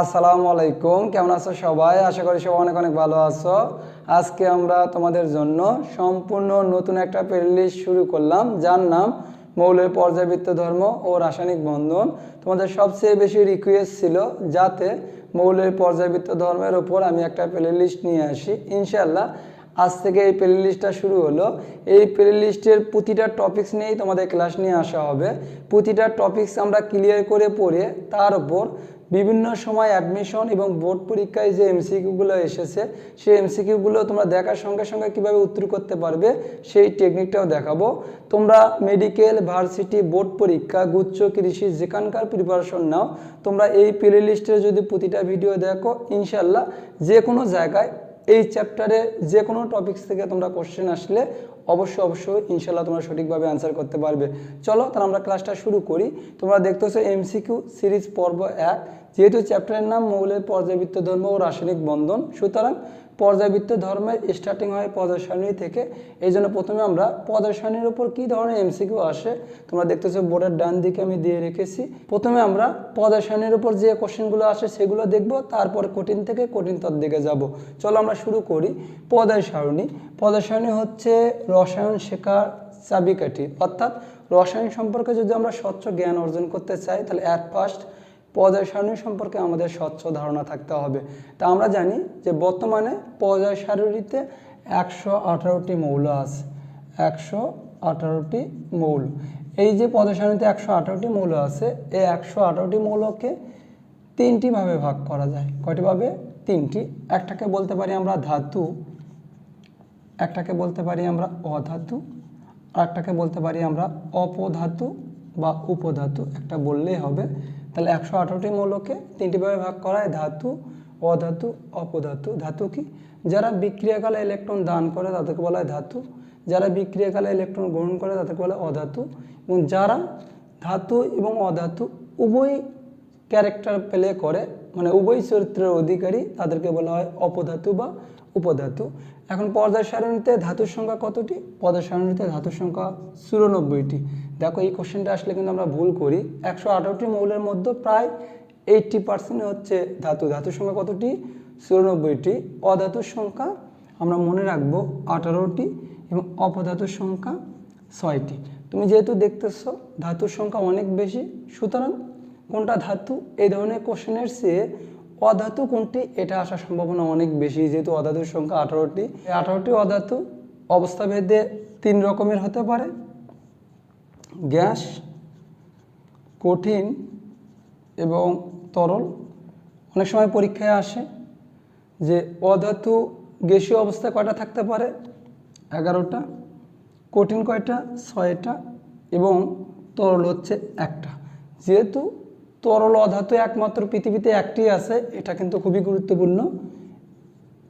আসসালামু আলাইকুম কেমন আছো সবাই? আশা করি সবাই অনেক অনেক ভালো আছো। আজকে আমরা তোমাদের জন্য সম্পূর্ণ নতুন একটা প্লেলিস্ট শুরু করলাম। যার নাম মৌলের পর্যাবৃত্ত ধর্ম ও রাসায়নিক বন্ধন। তোমাদের সবচেয়ে বেশি রিকোয়েস্ট ছিল যাতে মৌলের পর্যাবৃত্ত ধর্মের ওপর আমি একটা প্লেলিস্ট নিয়ে আসি। ইনশাল্লাহ আজ থেকে এই প্লে লিস্টটা শুরু হলো। এই প্লে লিস্টের প্রতিটা টপিকস নিয়েই তোমাদের ক্লাস নিয়ে আসা হবে। প্রতিটা টপিক্স আমরা ক্লিয়ার করে পড়ে তার উপর বিভিন্ন সময় অ্যাডমিশন এবং বোর্ড পরীক্ষায় যে এমসিকিউগুলো এসেছে, সেই এমসিকিউগুলো তোমরা দেখার সঙ্গে সঙ্গে কীভাবে উত্তর করতে পারবে, সেই টেকনিকটাও দেখাবো। তোমরা মেডিকেল ভার্সিটি বোর্ড পরীক্ষা, গুচ্ছ, কৃষি, যেখানকার প্রিপারেশন নাও, তোমরা এই প্লে লিস্টে যদি প্রতিটা ভিডিও দেখো ইনশাল্লাহ যে কোনো জায়গায় এই চ্যাপ্টারে যে কোনো টপিক্স থেকে তোমরা কোশ্চেন আসলে অবশ্যই অবশ্যই, ইনশাল্লাহ তোমরা সঠিকভাবে অ্যান্সার করতে পারবে। চলো, তাহলে আমরা ক্লাসটা শুরু করি। তোমরা দেখতেছো এমসিকিউ সিরিজ পর্ব এক, যেহেতু চ্যাপ্টারের নাম মৌলের পর্যাবৃত্ত ধর্ম ও রাসায়নিক বন্ধন। সুতরাং পর্যাবৃত্ত ধর্মের স্টার্টিং হয় পদের সারণী থেকে। এই জন্য প্রথমে আমরা পদের সারণীর উপর কী ধরনের এমসিকিউ আসে, তোমরা দেখতেছো বোর্ডের ডান দিকে আমি দিয়ে রেখেছি। প্রথমে আমরা পদের সারণীর উপর যে কোশ্চেনগুলো আসে সেগুলো দেখব, তারপর কঠিন থেকে কঠিনতর দিকে যাব। চলো আমরা শুরু করি। পদের সারণী সারণী হচ্ছে রসায়ন শেখার চাবিকাঠি। অর্থাৎ রসায়ন সম্পর্কে যদি আমরা স্বচ্ছ জ্ঞান অর্জন করতে চাই, তাহলে অ্যাট ফার্স্ট পর্যায় সারণী সম্পর্কে আমাদের স্বচ্ছ ধারণা থাকতে হবে। তা আমরা জানি যে বর্তমানে পর্যায় সারণীতে একশো আঠারোটি মৌল আছে। একশো আঠারোটি মৌল। এই যে পর্যায় সারণীতে একশো আঠারোটি মৌল আছে, এই একশো আঠারোটি মৌলকে তিনটিভাবে ভাগ করা যায়। কয়টি ভাবে? তিনটি। একটাকে বলতে পারি আমরা ধাতু একটাকে বলতে পারি আমরা অধাতু আর একটাকে বলতে পারি আমরা অপধাতু বা উপধাতু। একটা বললেই হবে। তাহলে একশো আঠারোটি মৌলকে তিনটি ভাবে ভাগ করা হয়, ধাতু, অধাতু, অপধাতু। ধাতু কি? যারা বিক্রিয়াকালে ইলেকট্রন দান করে তাদেরকে বলা হয় ধাতু। যারা বিক্রিয়াকালে ইলেকট্রন গ্রহণ করে তাদেরকে বলা হয় অধাতু। এবং যারা ধাতু এবং অধাতু উভয় ক্যারেক্টার প্লে করে মানে উভয় চরিত্রের অধিকারী তাদেরকে বলা হয় অপধাতু বা উপধাতু। এখন পর্যায় সারণীতে ধাতুর সংখ্যা কতটি? পর্যায় সারণীতে ধাতুর সংখ্যা চুরানব্বইটি। দেখো, এই কোশ্চেনটা আসলে কিন্তু আমরা ভুল করি। একশো আঠারোটি মৌলের মধ্যে প্রায় এইটটি পার্সেন্ট হচ্ছে ধাতু। ধাতুর সংখ্যা কতটি? চুরানব্বইটি। অধাতুর সংখ্যা আমরা মনে রাখব আঠারোটি এবং অপধাতুর সংখ্যা ছয়টি। তুমি যেহেতু দেখতেছো, ধাতুর সংখ্যা অনেক বেশি, সুতরাং কোনটা ধাতু? এই ধরনের কোশ্চেনের চেয়ে অধাতু কোনটি? এটা আসার সম্ভাবনা অনেক বেশি, যেহেতু অধাতুর সংখ্যা আঠারোটি। আঠারোটি অধাতু অবস্থাভেদে তিন রকমের হতে পারে। গ্যাস, কঠিন এবং তরল। অনেক সময় পরীক্ষায় আসে যে অধাতু গ্যাসীয় অবস্থায় কয়টা থাকতে পারে? এগারোটা, কঠিন কয়টা? ছয়টা এবং তরল হচ্ছে একটা। যেহেতু তরল অধাতু একমাত্র পৃথিবীতে একটি আছে, এটা কিন্তু খুবই গুরুত্বপূর্ণ।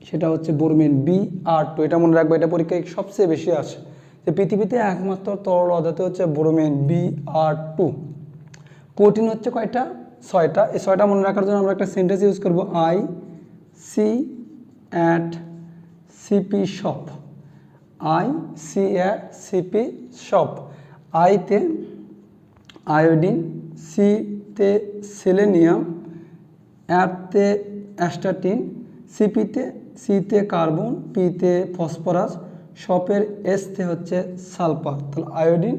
সেটা হচ্ছে বোরমেন বি আর টু। এটা মনে রাখব, এটা পরীক্ষায় সবচেয়ে বেশি আসে। যে পৃথিবীতে একমাত্র তরল অধাতু হচ্ছে বোরমেন বি আর টু। কঠিন হচ্ছে কয়টা? ছয়টা। এই ছয়টা মনে রাখার জন্য আমরা একটা সেন্টেন্স ইউজ করব, I C at CP shop. I C at CP shop. আইতে আয়োডিন সিতে সেলেনিয়াম, অ্যাপতে অ্যাস্টাটিন সিপিতে সিতে কার্বন, পিতে ফসফরাস শপের এসতে হচ্ছে সালফার। তাহলে iodine,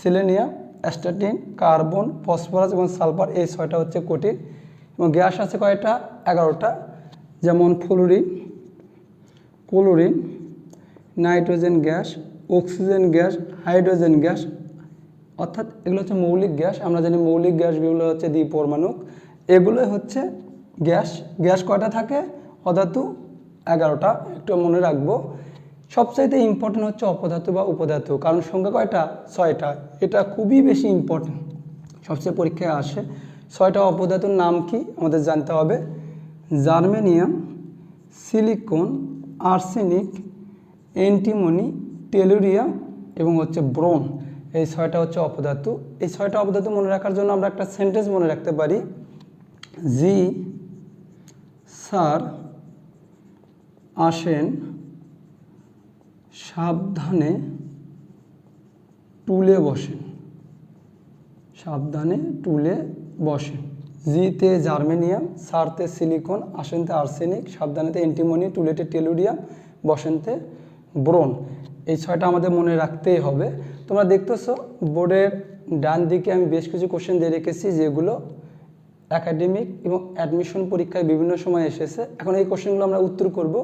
selenium astatine carbon, phosphorus এবং সালফার এই ছয়টা হচ্ছে কঠিন এবং গ্যাস আছে কয়টা? এগারোটা। যেমন fluorine, chlorine, nitrogen gas, oxygen gas, hydrogen gas অর্থাৎ এগুলো হচ্ছে মৌলিক গ্যাস, আমরা জানি মৌলিক গ্যাসগুলো হচ্ছে দ্বিপরমাণুক এগুলো হচ্ছে গ্যাস গ্যাস কয়টা থাকে? অধাতু এগারোটা। একটু মনে রাখব, সবচাইতে ইম্পর্টেন্ট হচ্ছে অপধাতু বা উপধাতু, কারণ সংখ্যা কয়টা? ছয়টা। এটা খুবই বেশি ইম্পর্টেন্ট সবচেয়ে পরীক্ষায় আসে। ছয়টা অপধাতুর নাম কি? আমাদের জানতে হবে। Germanium, silicon, arsenic antimony tellurium এবং হচ্ছে ব্রোন। এই ছয়টা হচ্ছে অপধাতু এই ছয়টা অপধাতু মনে রাখার জন্য আমরা একটা সেন্টেন্স মনে রাখতে পারি। জি স্যার আসেন সাবধানে টুলে বসেন। সাবধানে টুলে বসেন। জিতে জার্মেনিয়াম, সারতে সিলিকন, আসেনতে আর্সেনিক, সাবধানেতে অ্যান্টিমনি টুলেটে টেলুরিয়াম, বসন্তে ব্রোন। এই ছয়টা আমাদের মনে রাখতেই হবে। তোমরা দেখতেছো, বোর্ডের ডান দিকে আমি বেশ কিছু কোশ্চেন দিয়ে রেখেছি, যেগুলো একাডেমিক এবং অ্যাডমিশন পরীক্ষায় বিভিন্ন সময় এসেছে। এখন এই কোশ্চেনগুলো আমরা উত্তর করব।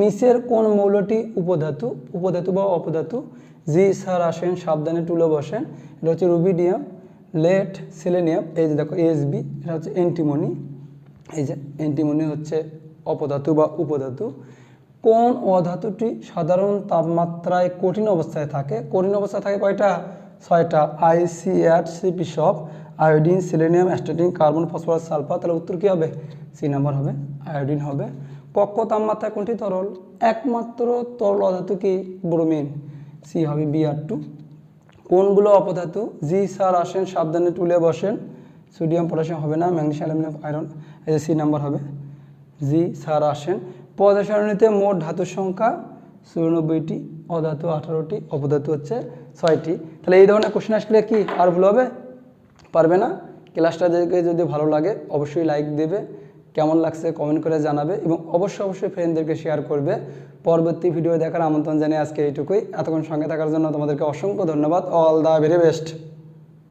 নিচের কোন মৌলটি উপধাতু? উপধাতু বা অপধাতু? জি, স্যার আসেন, সাবধানে তুলে বসেন। এটা হচ্ছে রুবিডিয়াম, লেট, সেলেনিয়াম, এই যে দেখো, এসবি, এটা হচ্ছে অ্যান্টিমনি এই যে অ্যান্টিমনি হচ্ছে অপধাতু বা উপধাতু। কোন অধাতুটি সাধারণ তাপমাত্রায় কঠিন অবস্থায় থাকে? কঠিন অবস্থায় থাকে কয়টা? ছয়টা। আইসিএট সিপি সব iodine, selenium, astatine, carbon, phosphorus, sulphur. তাহলে উত্তর কী হবে? সি নাম্বার হবে। আয়োডিন হবে। কক্ষ তাপমাত্রায় কোনটি তরল? একমাত্র তরল অধাতু কি? ব্রোমিন। সি হবে বি আর টু কোনগুলো অপধাতু? জি স্যার আসেন, সাবধানে তুলে বসেন। সোডিয়াম, পটাশিয়াম হবে না। Magnesium, aluminium, iron. এই সি নাম্বার হবে। জি স্যার আসেন। পদা সারণীতে মোট ধাতুর সংখ্যা চুরানব্বইটি, অধাতু আঠারোটি, অপধাতু হচ্ছে ছয়টি। তাহলে এই ধরনের কোশ্চেন আসলে কি? আর ভুল হবে? পারবে না? ক্লাসটা যদি ভালো লাগে, অবশ্যই লাইক দেবে, কেমন লাগছে কমেন্ট করে জানাবে এবং অবশ্যই অবশ্যই ফ্রেন্ডদেরকে শেয়ার করবে। পরবর্তী ভিডিও দেখার আমন্ত্রণ জানিয়ে আজকে এইটুকুই। এতক্ষণ সঙ্গে থাকার জন্য তোমাদেরকে অসংখ্য ধন্যবাদ। All the very best